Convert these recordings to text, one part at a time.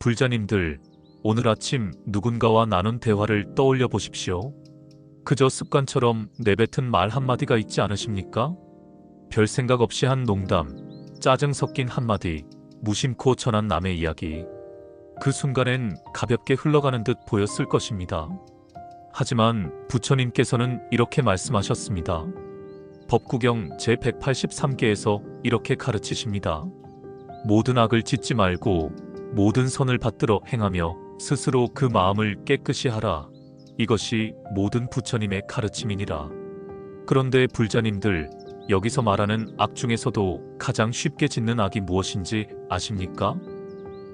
불자님들, 오늘 아침 누군가와 나눈 대화를 떠올려 보십시오. 그저 습관처럼 내뱉은 말 한마디가 있지 않으십니까? 별 생각 없이 한 농담, 짜증 섞인 한마디, 무심코 전한 남의 이야기. 그 순간엔 가볍게 흘러가는 듯 보였을 것입니다. 하지만 부처님께서는 이렇게 말씀하셨습니다. 법구경 제183개에서 이렇게 가르치십니다. 모든 악을 짓지 말고 모든 선을 받들어 행하며 스스로 그 마음을 깨끗이 하라. 이것이 모든 부처님의 가르침이니라. 그런데 불자님들, 여기서 말하는 악 중에서도 가장 쉽게 짓는 악이 무엇인지 아십니까?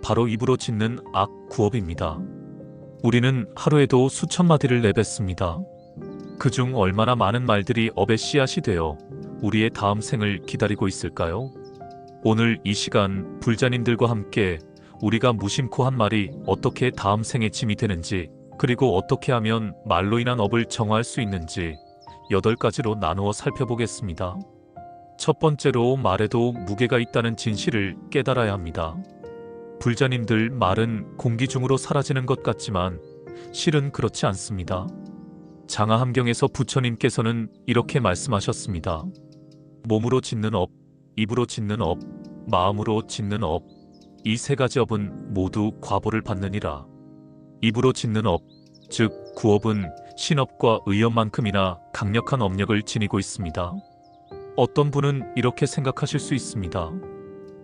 바로 입으로 짓는 악 구업입니다. 우리는 하루에도 수천 마디를 내뱉습니다. 그중 얼마나 많은 말들이 업의 씨앗이 되어 우리의 다음 생을 기다리고 있을까요? 오늘 이 시간 불자님들과 함께 우리가 무심코 한 말이 어떻게 다음 생의 짐이 되는지 그리고 어떻게 하면 말로 인한 업을 정화할 수 있는지 여덟 가지로 나누어 살펴보겠습니다. 첫 번째로 말에도 무게가 있다는 진실을 깨달아야 합니다. 불자님들 말은 공기 중으로 사라지는 것 같지만 실은 그렇지 않습니다. 장하함경에서 부처님께서는 이렇게 말씀하셨습니다. 몸으로 짓는 업, 입으로 짓는 업, 마음으로 짓는 업, 이 세 가지 업은 모두 과보를 받느니라. 입으로 짓는 업, 즉 구업은 신업과 의업만큼이나 강력한 업력을 지니고 있습니다. 어떤 분은 이렇게 생각하실 수 있습니다.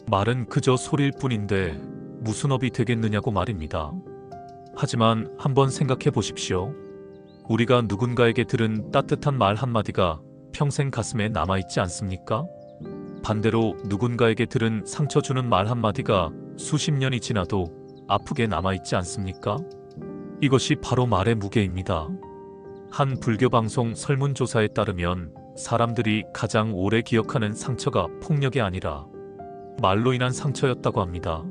말은 그저 소리일 뿐인데 무슨 업이 되겠느냐고 말입니다. 하지만 한번 생각해 보십시오. 우리가 누군가에게 들은 따뜻한 말 한마디가 평생 가슴에 남아있지 않습니까? 반대로 누군가에게 들은 상처 주는 말 한마디가 수십 년이 지나도 아프게 남아있지 않습니까? 이것이 바로 말의 무게입니다. 한 불교 방송 설문조사에 따르면 사람들이 가장 오래 기억하는 상처가 폭력이 아니라 말로 인한 상처였다고 합니다.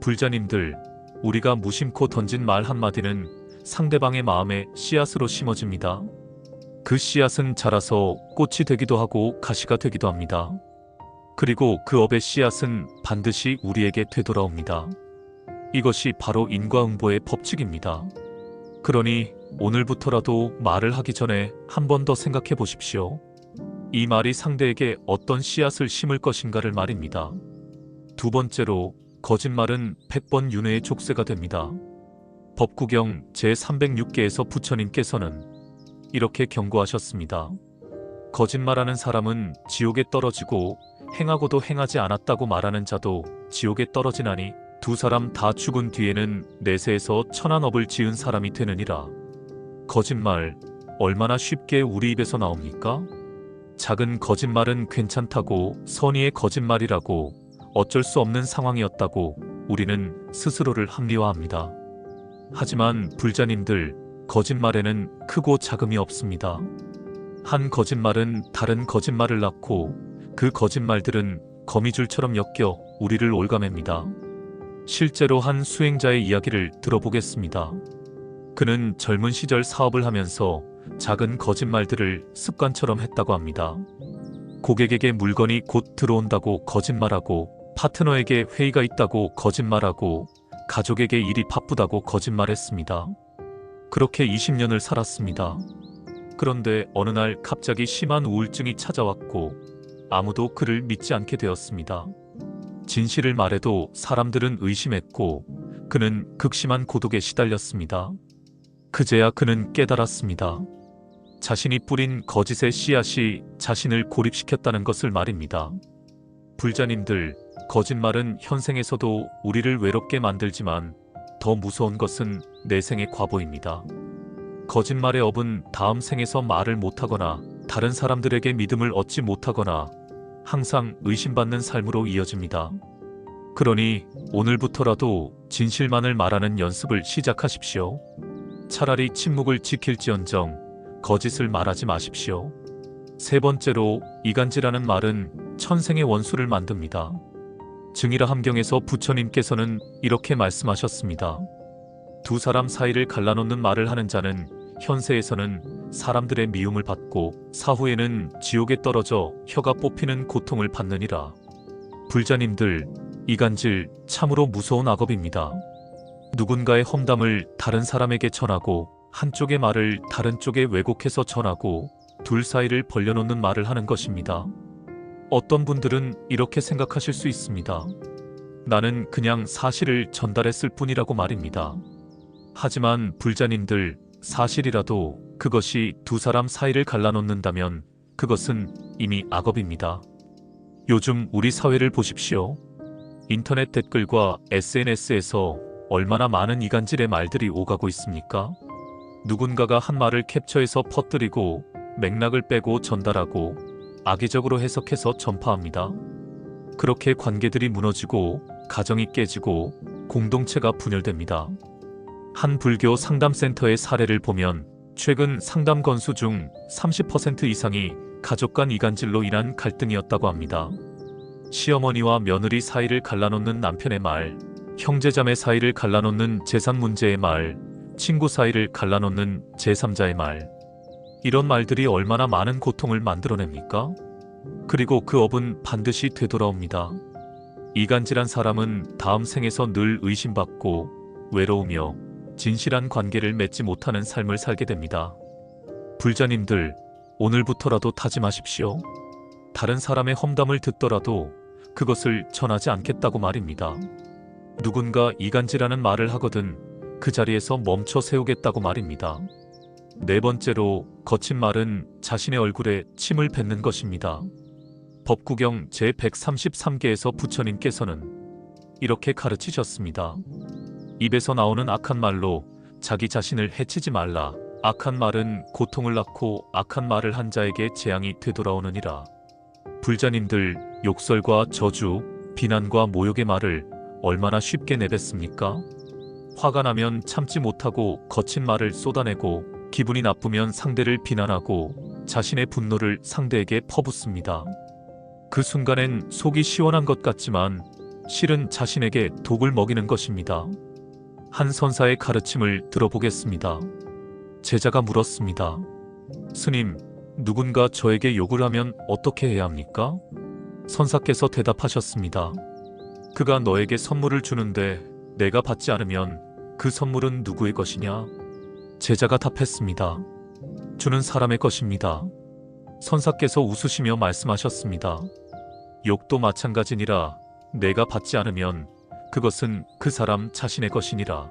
불자님들, 우리가 무심코 던진 말 한마디는 상대방의 마음에 씨앗으로 심어집니다. 그 씨앗은 자라서 꽃이 되기도 하고 가시가 되기도 합니다. 그리고 그 업의 씨앗은 반드시 우리에게 되돌아옵니다. 이것이 바로 인과응보의 법칙입니다. 그러니 오늘부터라도 말을 하기 전에 한 번 더 생각해 보십시오. 이 말이 상대에게 어떤 씨앗을 심을 것인가를 말입니다. 두 번째로 거짓말은 100번 윤회의 족쇄가 됩니다. 법구경 제306개에서 부처님께서는 이렇게 경고하셨습니다. 거짓말하는 사람은 지옥에 떨어지고 행하고도 행하지 않았다고 말하는 자도 지옥에 떨어지나니 두 사람 다 죽은 뒤에는 내세에서 천한 업을 지은 사람이 되느니라. 거짓말 얼마나 쉽게 우리 입에서 나옵니까? 작은 거짓말은 괜찮다고 선의의 거짓말이라고 어쩔 수 없는 상황이었다고 우리는 스스로를 합리화합니다. 하지만 불자님들, 거짓말에는 크고 작음이 없습니다. 한 거짓말은 다른 거짓말을 낳고 그 거짓말들은 거미줄처럼 엮여 우리를 올가맵니다. 실제로 한 수행자의 이야기를 들어보겠습니다. 그는 젊은 시절 사업을 하면서 작은 거짓말들을 습관처럼 했다고 합니다. 고객에게 물건이 곧 들어온다고 거짓말하고 파트너에게 회의가 있다고 거짓말하고 가족에게 일이 바쁘다고 거짓말했습니다. 그렇게 20년을 살았습니다. 그런데 어느 날 갑자기 심한 우울증이 찾아왔고 아무도 그를 믿지 않게 되었습니다. 진실을 말해도 사람들은 의심했고 그는 극심한 고독에 시달렸습니다. 그제야 그는 깨달았습니다. 자신이 뿌린 거짓의 씨앗이 자신을 고립시켰다는 것을 말입니다. 불자님들, 거짓말은 현생에서도 우리를 외롭게 만들지만 더 무서운 것은 내 생의 과보입니다. 거짓말의 업은 다음 생에서 말을 못하거나 다른 사람들에게 믿음을 얻지 못하거나 항상 의심받는 삶으로 이어집니다. 그러니 오늘부터라도 진실만을 말하는 연습을 시작하십시오. 차라리 침묵을 지킬지언정 거짓을 말하지 마십시오. 세 번째로 이간질하는 말은 천생의 원수를 만듭니다. 증이라 함경에서 부처님께서는 이렇게 말씀하셨습니다. 두 사람 사이를 갈라놓는 말을 하는 자는 현세에서는 사람들의 미움을 받고 사후에는 지옥에 떨어져 혀가 뽑히는 고통을 받느니라. 불자님들, 이간질 참으로 무서운 악업입니다. 누군가의 험담을 다른 사람에게 전하고 한쪽의 말을 다른 쪽에 왜곡해서 전하고 둘 사이를 벌려놓는 말을 하는 것입니다. 어떤 분들은 이렇게 생각하실 수 있습니다. 나는 그냥 사실을 전달했을 뿐이라고 말입니다. 하지만 불자님들 사실이라도 그것이 두 사람 사이를 갈라놓는다면 그것은 이미 악업입니다. 요즘 우리 사회를 보십시오. 인터넷 댓글과 SNS에서 얼마나 많은 이간질의 말들이 오가고 있습니까? 누군가가 한 말을 캡처해서 퍼뜨리고 맥락을 빼고 전달하고 악의적으로 해석해서 전파합니다. 그렇게 관계들이 무너지고 가정이 깨지고 공동체가 분열됩니다. 한 불교 상담센터의 사례를 보면 최근 상담 건수 중 30% 이상이 가족 간 이간질로 인한 갈등이었다고 합니다. 시어머니와 며느리 사이를 갈라놓는 남편의 말, 형제자매 사이를 갈라놓는 재산 문제의 말, 친구 사이를 갈라놓는 제3자의 말. 이런 말들이 얼마나 많은 고통을 만들어냅니까? 그리고 그 업은 반드시 되돌아옵니다. 이간질한 사람은 다음 생에서 늘 의심받고 외로우며 진실한 관계를 맺지 못하는 삶을 살게 됩니다. 불자님들, 오늘부터라도 다짐하십시오. 다른 사람의 험담을 듣더라도 그것을 전하지 않겠다고 말입니다. 누군가 이간질하는 말을 하거든 그 자리에서 멈춰 세우겠다고 말입니다. 네 번째로 거친 말은 자신의 얼굴에 침을 뱉는 것입니다. 법구경 제133개에서 부처님께서는 이렇게 가르치셨습니다. 입에서 나오는 악한 말로 자기 자신을 해치지 말라. 악한 말은 고통을 낳고 악한 말을 한 자에게 재앙이 되돌아오느니라. 불자님들 욕설과 저주, 비난과 모욕의 말을 얼마나 쉽게 내뱉습니까? 화가 나면 참지 못하고 거친 말을 쏟아내고 기분이 나쁘면 상대를 비난하고 자신의 분노를 상대에게 퍼붓습니다. 그 순간엔 속이 시원한 것 같지만 실은 자신에게 독을 먹이는 것입니다. 한 선사의 가르침을 들어보겠습니다. 제자가 물었습니다. 스님, 누군가 저에게 욕을 하면 어떻게 해야 합니까? 선사께서 대답하셨습니다. 그가 너에게 선물을 주는데 내가 받지 않으면 그 선물은 누구의 것이냐? 제자가 답했습니다. 주는 사람의 것입니다. 선사께서 웃으시며 말씀하셨습니다. 욕도 마찬가지니라 내가 받지 않으면 그것은 그 사람 자신의 것이니라.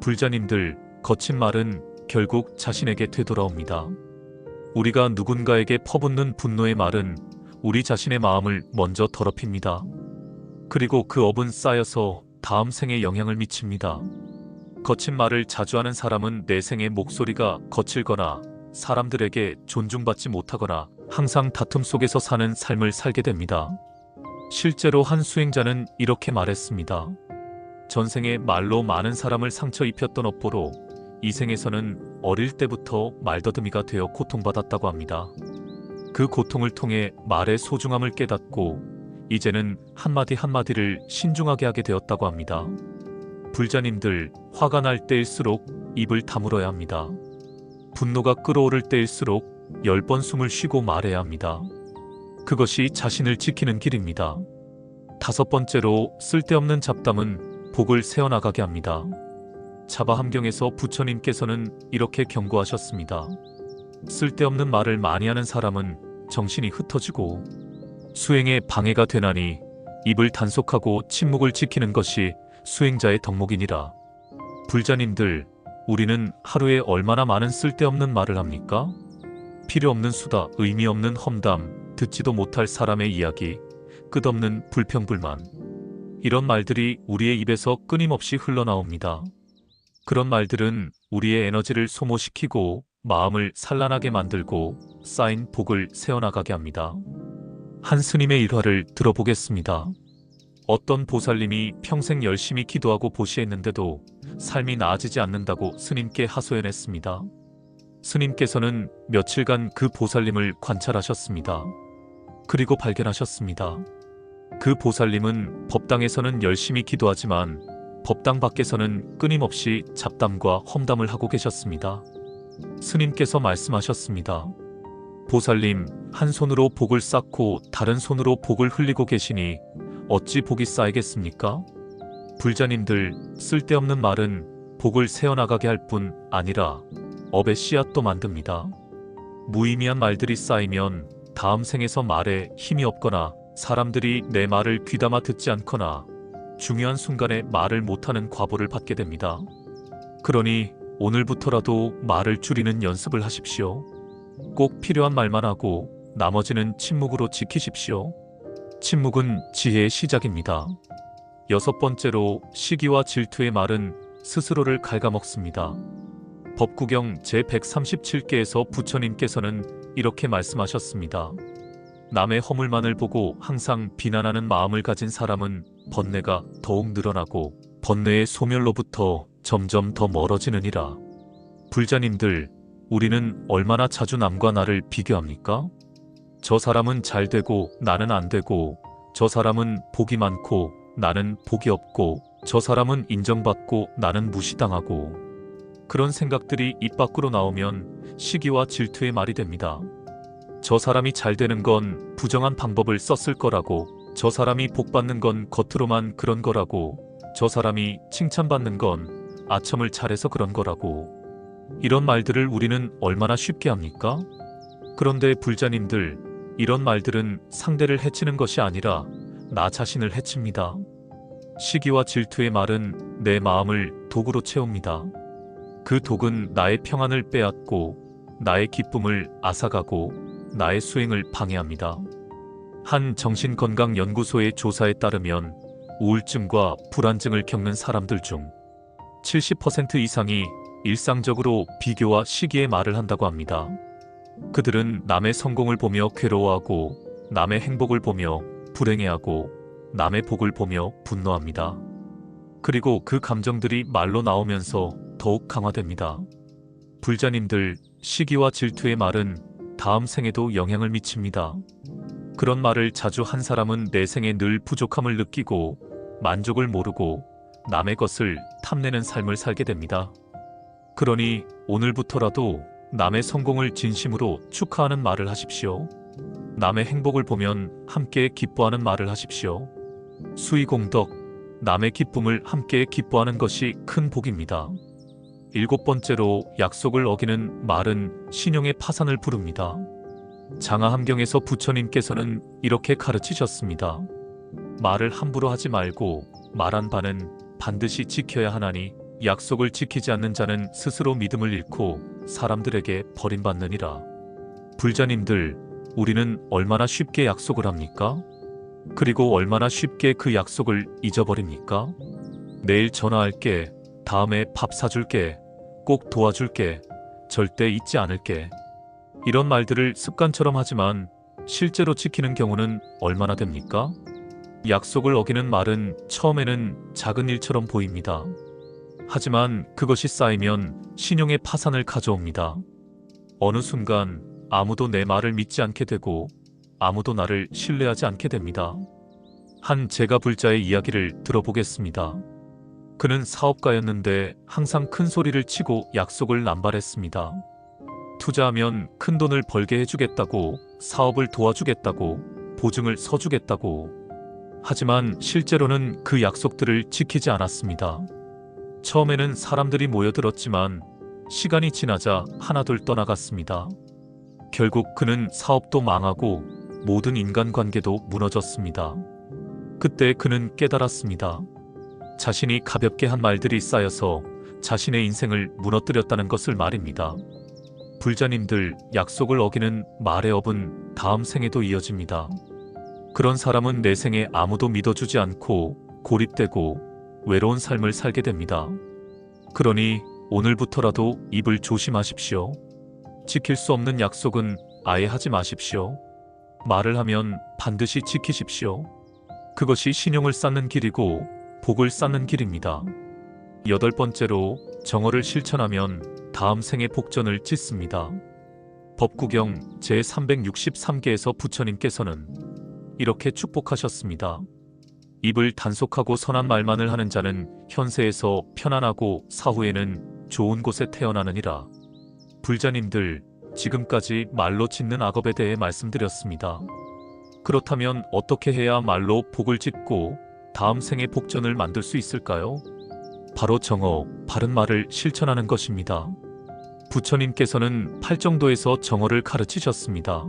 불자님들, 거친 말은 결국 자신에게 되돌아옵니다. 우리가 누군가에게 퍼붓는 분노의 말은 우리 자신의 마음을 먼저 더럽힙니다. 그리고 그 업은 쌓여서 다음 생에 영향을 미칩니다. 거친 말을 자주 하는 사람은 내 생의 목소리가 거칠거나 사람들에게 존중받지 못하거나 항상 다툼 속에서 사는 삶을 살게 됩니다. 실제로 한 수행자는 이렇게 말했습니다. 전생에 말로 많은 사람을 상처 입혔던 업보로 이 생에서는 어릴 때부터 말더듬이가 되어 고통받았다고 합니다. 그 고통을 통해 말의 소중함을 깨닫고 이제는 한마디 한마디를 신중하게 하게 되었다고 합니다. 불자님들, 화가 날 때일수록 입을 다물어야 합니다. 분노가 끓어오를 때일수록 열 번 숨을 쉬고 말해야 합니다. 그것이 자신을 지키는 길입니다. 다섯 번째로 쓸데없는 잡담은 복을 세워나가게 합니다. 자바함경에서 부처님께서는 이렇게 경고하셨습니다. 쓸데없는 말을 많이 하는 사람은 정신이 흩어지고 수행에 방해가 되나니 입을 단속하고 침묵을 지키는 것이 수행자의 덕목이니라. 불자님들, 우리는 하루에 얼마나 많은 쓸데없는 말을 합니까? 필요 없는 수다, 의미 없는 험담, 듣지도 못할 사람의 이야기, 끝없는 불평불만. 이런 말들이 우리의 입에서 끊임없이 흘러나옵니다. 그런 말들은 우리의 에너지를 소모시키고 마음을 산란하게 만들고 쌓인 복을 세워나가게 합니다. 한 스님의 일화를 들어보겠습니다. 어떤 보살님이 평생 열심히 기도하고 보시했는데도 삶이 나아지지 않는다고 스님께 하소연했습니다. 스님께서는 며칠간 그 보살님을 관찰하셨습니다. 그리고 발견하셨습니다. 그 보살님은 법당에서는 열심히 기도하지만 법당 밖에서는 끊임없이 잡담과 험담을 하고 계셨습니다. 스님께서 말씀하셨습니다. 보살님, 한 손으로 복을 쌓고 다른 손으로 복을 흘리고 계시니 어찌 복이 쌓이겠습니까? 불자님들 쓸데없는 말은 복을 세어나가게 할 뿐 아니라 업의 씨앗도 만듭니다. 무의미한 말들이 쌓이면 다음 생에서 말에 힘이 없거나 사람들이 내 말을 귀담아 듣지 않거나 중요한 순간에 말을 못하는 과보를 받게 됩니다. 그러니 오늘부터라도 말을 줄이는 연습을 하십시오. 꼭 필요한 말만 하고 나머지는 침묵으로 지키십시오. 침묵은 지혜의 시작입니다. 여섯 번째로 시기와 질투의 말은 스스로를 갉아먹습니다. 법구경 제137개에서 부처님께서는 이렇게 말씀하셨습니다. 남의 허물만을 보고 항상 비난하는 마음을 가진 사람은 번뇌가 더욱 늘어나고 번뇌의 소멸로부터 점점 더 멀어지느니라. 불자님들, 우리는 얼마나 자주 남과 나를 비교합니까? 저 사람은 잘 되고 나는 안 되고, 저 사람은 복이 많고 나는 복이 없고, 저 사람은 인정받고 나는 무시당하고. 그런 생각들이 입 밖으로 나오면 시기와 질투의 말이 됩니다. 저 사람이 잘 되는 건 부정한 방법을 썼을 거라고, 저 사람이 복 받는 건 겉으로만 그런 거라고, 저 사람이 칭찬받는 건 아첨을 잘해서 그런 거라고. 이런 말들을 우리는 얼마나 쉽게 합니까? 그런데 불자님들, 이런 말들은 상대를 해치는 것이 아니라 나 자신을 해칩니다. 시기와 질투의 말은 내 마음을 독으로 채웁니다. 그 독은 나의 평안을 빼앗고 나의 기쁨을 앗아가고 나의 수행을 방해합니다. 한 정신건강연구소의 조사에 따르면 우울증과 불안증을 겪는 사람들 중 70% 이상이 일상적으로 비교와 시기의 말을 한다고 합니다. 그들은 남의 성공을 보며 괴로워하고 남의 행복을 보며 불행해하고 남의 복을 보며 분노합니다. 그리고 그 감정들이 말로 나오면서 더욱 강화됩니다. 불자님들, 시기와 질투의 말은 다음 생에도 영향을 미칩니다. 그런 말을 자주 한 사람은 내 생에 늘 부족함을 느끼고 만족을 모르고 남의 것을 탐내는 삶을 살게 됩니다. 그러니 오늘부터라도 남의 성공을 진심으로 축하하는 말을 하십시오. 남의 행복을 보면 함께 기뻐하는 말을 하십시오. 수의공덕, 남의 기쁨을 함께 기뻐하는 것이 큰 복입니다. 일곱 번째로 약속을 어기는 말은 신용의 파산을 부릅니다. 장하함경에서 부처님께서는 이렇게 가르치셨습니다. 말을 함부로 하지 말고 말한 바는 반드시 지켜야 하나니 약속을 지키지 않는 자는 스스로 믿음을 잃고 사람들에게 버림받느니라. 불자님들, 우리는 얼마나 쉽게 약속을 합니까? 그리고 얼마나 쉽게 그 약속을 잊어버립니까? 내일 전화할게, 다음에 밥 사줄게, 꼭 도와줄게, 절대 잊지 않을게. 이런 말들을 습관처럼 하지만 실제로 지키는 경우는 얼마나 됩니까? 약속을 어기는 말은 처음에는 작은 일처럼 보입니다. 하지만 그것이 쌓이면 신용의 파산을 가져옵니다. 어느 순간 아무도 내 말을 믿지 않게 되고 아무도 나를 신뢰하지 않게 됩니다. 한 제가 불자의 이야기를 들어보겠습니다. 그는 사업가였는데 항상 큰 소리를 치고 약속을 남발했습니다. 투자하면 큰 돈을 벌게 해주겠다고, 사업을 도와주겠다고, 보증을 서주겠다고. 하지만 실제로는 그 약속들을 지키지 않았습니다. 처음에는 사람들이 모여들었지만 시간이 지나자 하나둘 떠나갔습니다. 결국 그는 사업도 망하고 모든 인간관계도 무너졌습니다. 그때 그는 깨달았습니다. 자신이 가볍게 한 말들이 쌓여서 자신의 인생을 무너뜨렸다는 것을 말입니다. 불자님들 약속을 어기는 말의 업은 다음 생에도 이어집니다. 그런 사람은 내 생에 아무도 믿어주지 않고 고립되고 외로운 삶을 살게 됩니다. 그러니 오늘부터라도 입을 조심하십시오. 지킬 수 없는 약속은 아예 하지 마십시오. 말을 하면 반드시 지키십시오. 그것이 신용을 쌓는 길이고 복을 쌓는 길입니다. 여덟 번째로 정어를 실천하면 다음 생의 복전을 짓습니다. 법구경 제363개에서 부처님께서는 이렇게 축복하셨습니다. 입을 단속하고 선한 말만을 하는 자는 현세에서 편안하고 사후에는 좋은 곳에 태어나느니라. 불자님들, 지금까지 말로 짓는 악업에 대해 말씀드렸습니다. 그렇다면 어떻게 해야 말로 복을 짓고 다음 생의 복전을 만들 수 있을까요? 바로 정어, 바른 말을 실천하는 것입니다. 부처님께서는 팔정도에서 정어를 가르치셨습니다.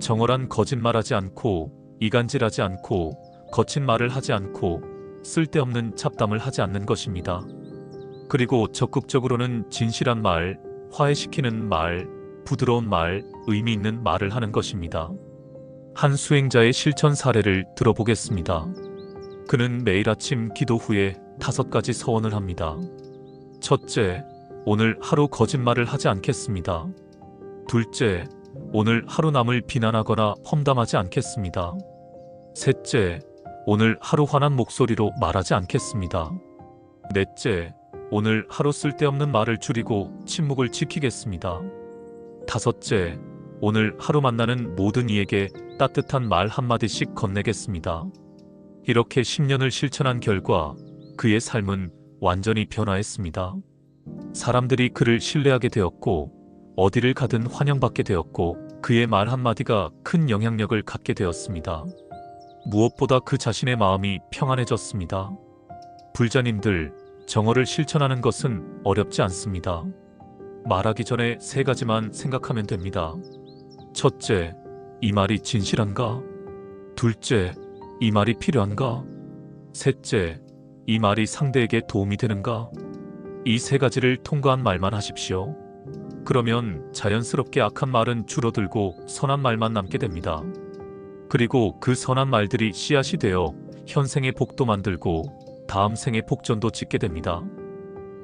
정어란 거짓말하지 않고 이간질하지 않고 거친 말을 하지 않고 쓸데없는 잡담을 하지 않는 것입니다. 그리고 적극적으로는 진실한 말, 화해시키는 말, 부드러운 말, 의미 있는 말을 하는 것입니다. 한 수행자의 실천 사례를 들어보겠습니다. 그는 매일 아침 기도 후에 다섯 가지 서원을 합니다. 첫째, 오늘 하루 거짓말을 하지 않겠습니다. 둘째, 오늘 하루 남을 비난하거나 험담하지 않겠습니다. 셋째, 오늘 하루 화난 목소리로 말하지 않겠습니다. 넷째, 오늘 하루 쓸데없는 말을 줄이고 침묵을 지키겠습니다. 다섯째, 오늘 하루 만나는 모든 이에게 따뜻한 말 한마디씩 건네겠습니다. 이렇게 10년을 실천한 결과 그의 삶은 완전히 변화했습니다. 사람들이 그를 신뢰하게 되었고 어디를 가든 환영받게 되었고 그의 말 한마디가 큰 영향력을 갖게 되었습니다. 무엇보다 그 자신의 마음이 평안해졌습니다. 불자님들, 정어를 실천하는 것은 어렵지 않습니다. 말하기 전에 세 가지만 생각하면 됩니다. 첫째, 이 말이 진실한가? 둘째, 이 말이 필요한가? 셋째, 이 말이 상대에게 도움이 되는가? 이 세 가지를 통과한 말만 하십시오. 그러면 자연스럽게 악한 말은 줄어들고 선한 말만 남게 됩니다. 그리고 그 선한 말들이 씨앗이 되어 현생의 복도 만들고 다음 생의 복전도 짓게 됩니다.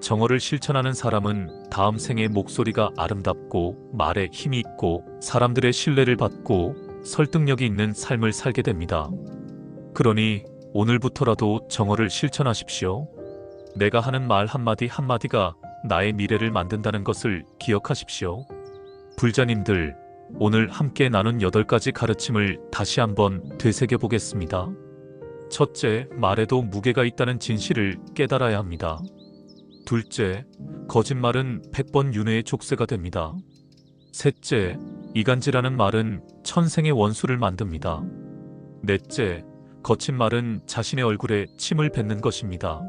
정어를 실천하는 사람은 다음 생의 목소리가 아름답고 말에 힘이 있고 사람들의 신뢰를 받고 설득력이 있는 삶을 살게 됩니다. 그러니 오늘부터라도 정어를 실천하십시오. 내가 하는 말 한마디 한마디가 나의 미래를 만든다는 것을 기억하십시오. 불자님들, 오늘 함께 나눈 8가지 가르침을 다시 한번 되새겨 보겠습니다. 첫째, 말에도 무게가 있다는 진실을 깨달아야 합니다. 둘째, 거짓말은 100번 윤회의 족쇄가 됩니다. 셋째, 이간질하는 말은 천생의 원수를 만듭니다. 넷째, 거친 말은 자신의 얼굴에 침을 뱉는 것입니다.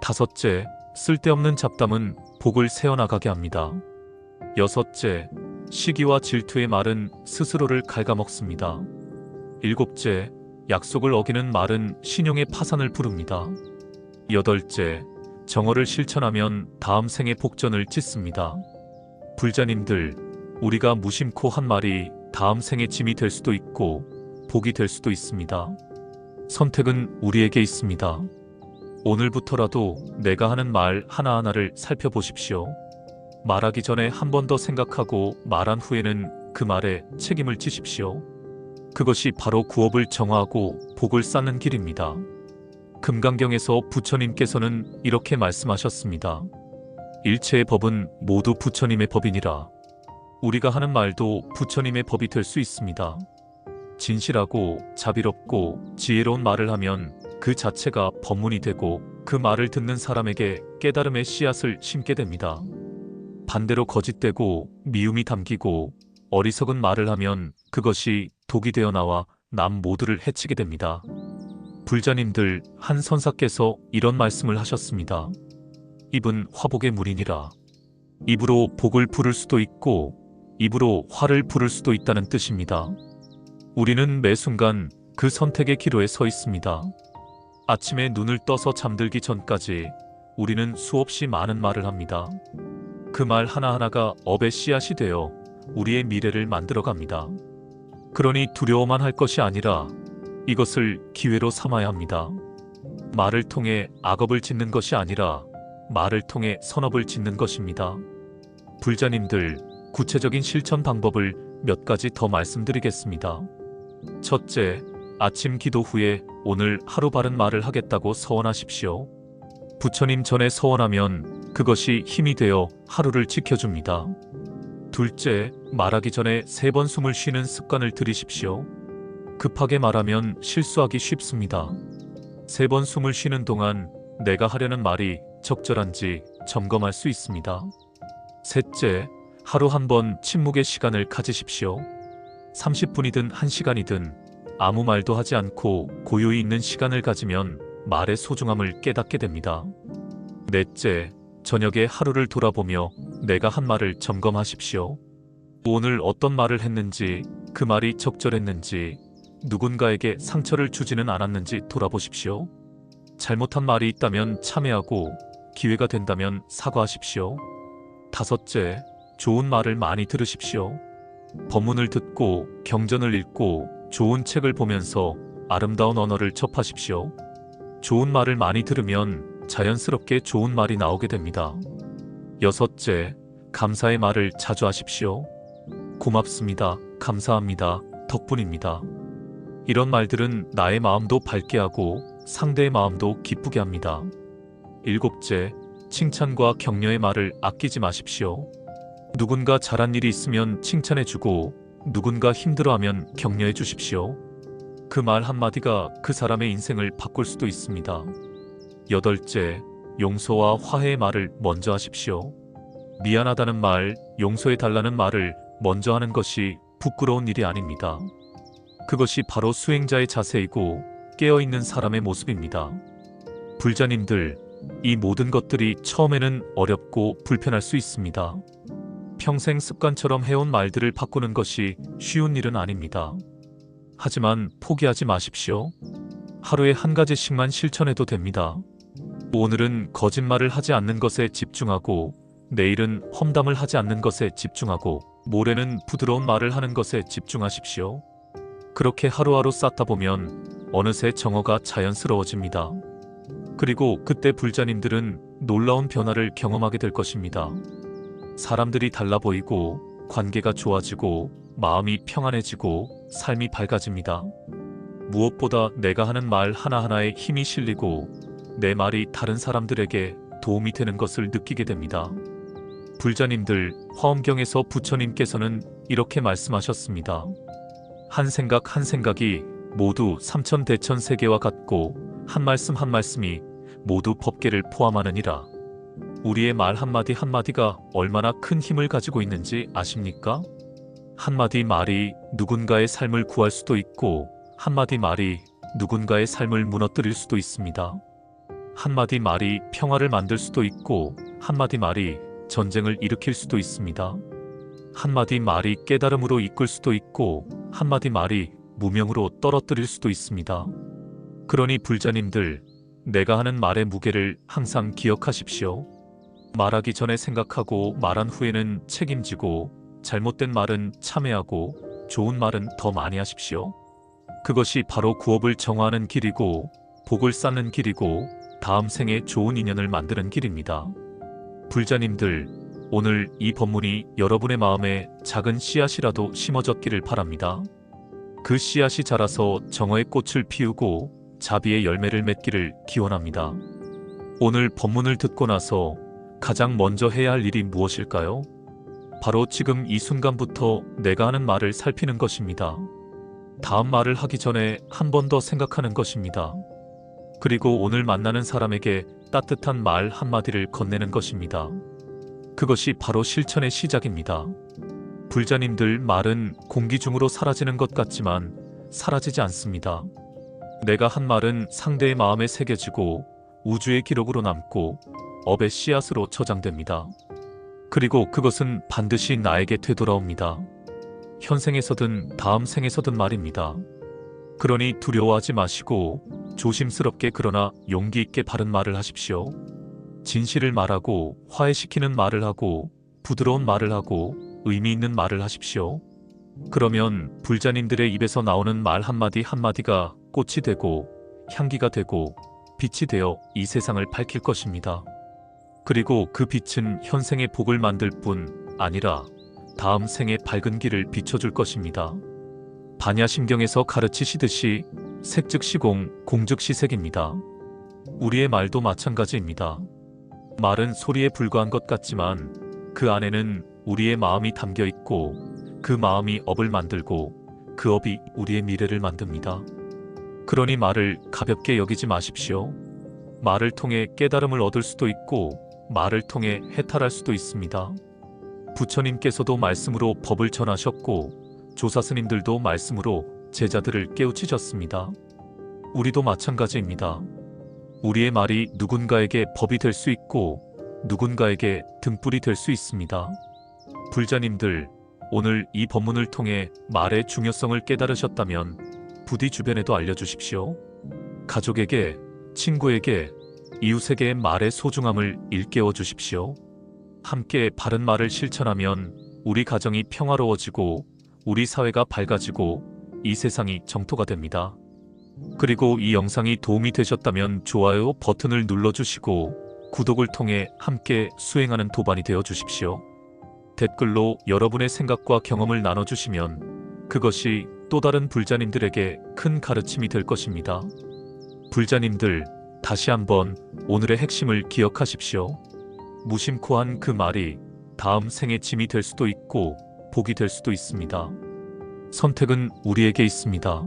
다섯째, 쓸데없는 잡담은 복을 세어나가게 합니다. 여섯째, 시기와 질투의 말은 스스로를 갉아먹습니다. 일곱째, 약속을 어기는 말은 신용의 파산을 부릅니다. 여덟째, 정어를 실천하면 다음 생의 복전을 짓습니다. 불자님들, 우리가 무심코 한 말이 다음 생의 짐이 될 수도 있고 복이 될 수도 있습니다. 선택은 우리에게 있습니다. 오늘부터라도 내가 하는 말 하나하나를 살펴보십시오. 말하기 전에 한 번 더 생각하고 말한 후에는 그 말에 책임을 지십시오. 그것이 바로 구업을 정화하고 복을 쌓는 길입니다. 금강경에서 부처님께서는 이렇게 말씀하셨습니다. 일체의 법은 모두 부처님의 법이니라. 우리가 하는 말도 부처님의 법이 될 수 있습니다. 진실하고 자비롭고 지혜로운 말을 하면 그 자체가 법문이 되고 그 말을 듣는 사람에게 깨달음의 씨앗을 심게 됩니다. 반대로 거짓되고 미움이 담기고 어리석은 말을 하면 그것이 독이 되어 나와 남 모두를 해치게 됩니다. 불자님들 한 선사께서 이런 말씀을 하셨습니다. 입은 화복의 물이니라. 입으로 복을 부를 수도 있고 입으로 화를 부를 수도 있다는 뜻입니다. 우리는 매 순간 그 선택의 기로에 서 있습니다. 아침에 눈을 떠서 잠들기 전까지 우리는 수없이 많은 말을 합니다. 그 말 하나하나가 업의 씨앗이 되어 우리의 미래를 만들어 갑니다. 그러니 두려워만 할 것이 아니라 이것을 기회로 삼아야 합니다. 말을 통해 악업을 짓는 것이 아니라 말을 통해 선업을 짓는 것입니다. 불자님들, 구체적인 실천 방법을 몇 가지 더 말씀드리겠습니다. 첫째, 아침 기도 후에 오늘 하루 바른 말을 하겠다고 서원하십시오. 부처님 전에 서원하면 그것이 힘이 되어 하루를 지켜줍니다. 둘째, 말하기 전에 세 번 숨을 쉬는 습관을 들이십시오. 급하게 말하면 실수하기 쉽습니다. 세 번 숨을 쉬는 동안 내가 하려는 말이 적절한지 점검할 수 있습니다. 셋째, 하루 한 번 침묵의 시간을 가지십시오. 30분이든 1시간이든 아무 말도 하지 않고 고요히 있는 시간을 가지면 말의 소중함을 깨닫게 됩니다. 넷째, 저녁에 하루를 돌아보며 내가 한 말을 점검하십시오. 오늘 어떤 말을 했는지, 그 말이 적절했는지, 누군가에게 상처를 주지는 않았는지 돌아보십시오. 잘못한 말이 있다면 참회하고 기회가 된다면 사과하십시오. 다섯째, 좋은 말을 많이 들으십시오. 법문을 듣고 경전을 읽고 좋은 책을 보면서 아름다운 언어를 접하십시오. 좋은 말을 많이 들으면 자연스럽게 좋은 말이 나오게 됩니다. 여섯째, 감사의 말을 자주 하십시오. 고맙습니다. 감사합니다. 덕분입니다. 이런 말들은 나의 마음도 밝게 하고 상대의 마음도 기쁘게 합니다. 일곱째, 칭찬과 격려의 말을 아끼지 마십시오. 누군가 잘한 일이 있으면 칭찬해주고 누군가 힘들어하면 격려해 주십시오. 그 말 한마디가 그 사람의 인생을 바꿀 수도 있습니다. 여덟째, 용서와 화해의 말을 먼저 하십시오. 미안하다는 말, 용서해 달라는 말을 먼저 하는 것이 부끄러운 일이 아닙니다. 그것이 바로 수행자의 자세이고 깨어있는 사람의 모습입니다. 불자님들, 이 모든 것들이 처음에는 어렵고 불편할 수 있습니다. 평생 습관처럼 해온 말들을 바꾸는 것이 쉬운 일은 아닙니다. 하지만 포기하지 마십시오. 하루에 한 가지씩만 실천해도 됩니다. 오늘은 거짓말을 하지 않는 것에 집중하고, 내일은 험담을 하지 않는 것에 집중하고, 모레는 부드러운 말을 하는 것에 집중하십시오. 그렇게 하루하루 쌓다 보면 어느새 정어가 자연스러워집니다. 그리고 그때 불자님들은 놀라운 변화를 경험하게 될 것입니다. 사람들이 달라 보이고 관계가 좋아지고 마음이 평안해지고 삶이 밝아집니다. 무엇보다 내가 하는 말 하나하나에 힘이 실리고 내 말이 다른 사람들에게 도움이 되는 것을 느끼게 됩니다. 불자님들 화엄경에서 부처님께서는 이렇게 말씀하셨습니다. 한 생각 한 생각이 모두 삼천 대천 세계와 같고 한 말씀 한 말씀이 모두 법계를 포함하느니라. 우리의 말 한마디 한마디가 얼마나 큰 힘을 가지고 있는지 아십니까? 한마디 말이 누군가의 삶을 구할 수도 있고, 한마디 말이 누군가의 삶을 무너뜨릴 수도 있습니다. 한마디 말이 평화를 만들 수도 있고, 한마디 말이 전쟁을 일으킬 수도 있습니다. 한마디 말이 깨달음으로 이끌 수도 있고, 한마디 말이 무명으로 떨어뜨릴 수도 있습니다. 그러니 불자님들, 내가 하는 말의 무게를 항상 기억하십시오. 말하기 전에 생각하고 말한 후에는 책임지고 잘못된 말은 참회하고 좋은 말은 더 많이 하십시오. 그것이 바로 구업을 정화하는 길이고 복을 쌓는 길이고 다음 생에 좋은 인연을 만드는 길입니다. 불자님들, 오늘 이 법문이 여러분의 마음에 작은 씨앗이라도 심어졌기를 바랍니다. 그 씨앗이 자라서 정어의 꽃을 피우고 자비의 열매를 맺기를 기원합니다. 오늘 법문을 듣고 나서 가장 먼저 해야 할 일이 무엇일까요? 바로 지금 이 순간부터 내가 하는 말을 살피는 것입니다. 다음 말을 하기 전에 한 번 더 생각하는 것입니다. 그리고 오늘 만나는 사람에게 따뜻한 말 한마디를 건네는 것입니다. 그것이 바로 실천의 시작입니다. 불자님들 말은 공기 중으로 사라지는 것 같지만 사라지지 않습니다. 내가 한 말은 상대의 마음에 새겨지고 우주의 기록으로 남고 업의 씨앗으로 저장됩니다. 그리고 그것은 반드시 나에게 되돌아옵니다. 현생에서든 다음 생에서든 말입니다. 그러니 두려워하지 마시고 조심스럽게 그러나 용기 있게 바른 말을 하십시오. 진실을 말하고 화해시키는 말을 하고 부드러운 말을 하고 의미 있는 말을 하십시오. 그러면 불자님들의 입에서 나오는 말 한마디 한마디가 꽃이 되고 향기가 되고 빛이 되어 이 세상을 밝힐 것입니다. 그리고 그 빛은 현생의 복을 만들 뿐 아니라 다음 생의 밝은 길을 비춰줄 것입니다. 반야심경에서 가르치시듯이 색즉시공, 공즉시색입니다. 우리의 말도 마찬가지입니다. 말은 소리에 불과한 것 같지만 그 안에는 우리의 마음이 담겨 있고 그 마음이 업을 만들고 그 업이 우리의 미래를 만듭니다. 그러니 말을 가볍게 여기지 마십시오. 말을 통해 깨달음을 얻을 수도 있고 말을 통해 해탈할 수도 있습니다. 부처님께서도 말씀으로 법을 전하셨고 조사 스님들도 말씀으로 제자들을 깨우치셨습니다. 우리도 마찬가지입니다. 우리의 말이 누군가에게 법이 될 수 있고 누군가에게 등불이 될 수 있습니다. 불자님들, 오늘 이 법문을 통해 말의 중요성을 깨달으셨다면 부디 주변에도 알려주십시오. 가족에게, 친구에게, 이웃에게 말의 소중함을 일깨워 주십시오. 함께 바른 말을 실천하면 우리 가정이 평화로워지고 우리 사회가 밝아지고 이 세상이 정토가 됩니다. 그리고 이 영상이 도움이 되셨다면 좋아요 버튼을 눌러주시고 구독을 통해 함께 수행하는 도반이 되어 주십시오. 댓글로 여러분의 생각과 경험을 나눠주시면 그것이 또 다른 불자님들에게 큰 가르침이 될 것입니다. 불자님들, 다시 한번 오늘의 핵심을 기억하십시오. 무심코 한 그 말이 다음 생의 짐이 될 수도 있고 복이 될 수도 있습니다. 선택은 우리에게 있습니다.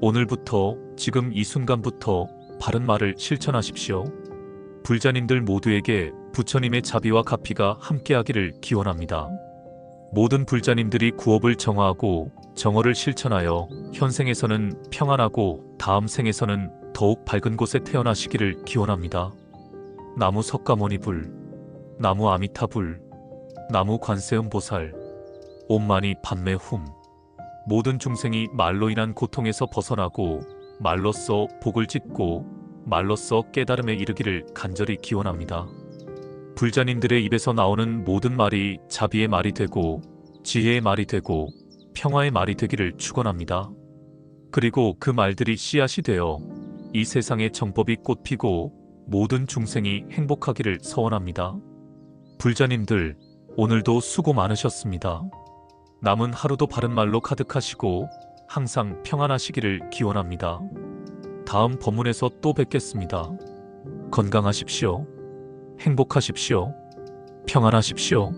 오늘부터 지금 이 순간부터 바른 말을 실천하십시오. 불자님들 모두에게 부처님의 자비와 가피가 함께하기를 기원합니다. 모든 불자님들이 구업을 정화하고 정어를 실천하여 현생에서는 평안하고 다음 생에서는 더욱 밝은 곳에 태어나시기를 기원합니다. 나무 석가모니불, 나무 아미타불, 나무 관세음보살, 옴마니 반매훔. 모든 중생이 말로 인한 고통에서 벗어나고 말로써 복을 짓고 말로써 깨달음에 이르기를 간절히 기원합니다. 불자님들의 입에서 나오는 모든 말이 자비의 말이 되고 지혜의 말이 되고 평화의 말이 되기를 축원합니다. 그리고 그 말들이 씨앗이 되어 이 세상에 정법이 꽃피고 모든 중생이 행복하기를 서원합니다. 불자님들 오늘도 수고 많으셨습니다. 남은 하루도 바른 말로 가득하시고 항상 평안하시기를 기원합니다. 다음 법문에서 또 뵙겠습니다. 건강하십시오. 행복하십시오. 평안하십시오.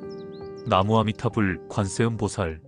나무아미타불 관세음보살